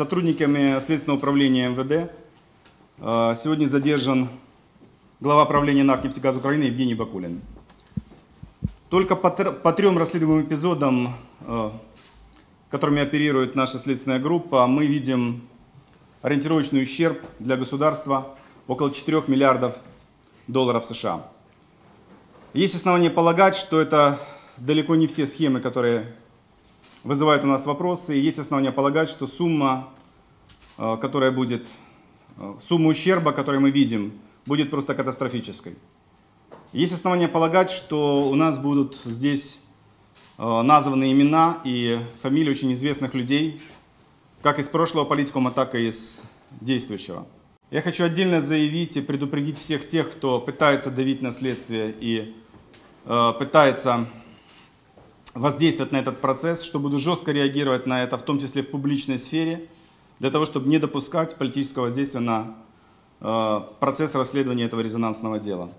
сотрудниками Следственного управления МВД э, сегодня задержан глава правления НАК «Нефтегаз Украины» Евгений Бакулин. Только по, по трем расследуемым эпизодам, э, которыми оперирует наша следственная группа, мы видим ориентировочный ущерб для государства около 4 миллиардов долларов США. Есть основания полагать, что это далеко не все схемы, которые вызывают у нас вопросы. И есть основания полагать, что сумма, э, которая будет, э, сумма ущерба, которую мы видим, будет просто катастрофической. Есть основания полагать, что у нас будут здесь э, названы имена и фамилии очень известных людей, как из прошлого политикума, так и из действующего. Я хочу отдельно заявить и предупредить всех тех, кто пытается давить на следствие и э, пытается воздействовать на этот процесс, что буду жестко реагировать на это, в том числе в публичной сфере, для того, чтобы не допускать политического воздействия на э, процесс расследования этого резонансного дела.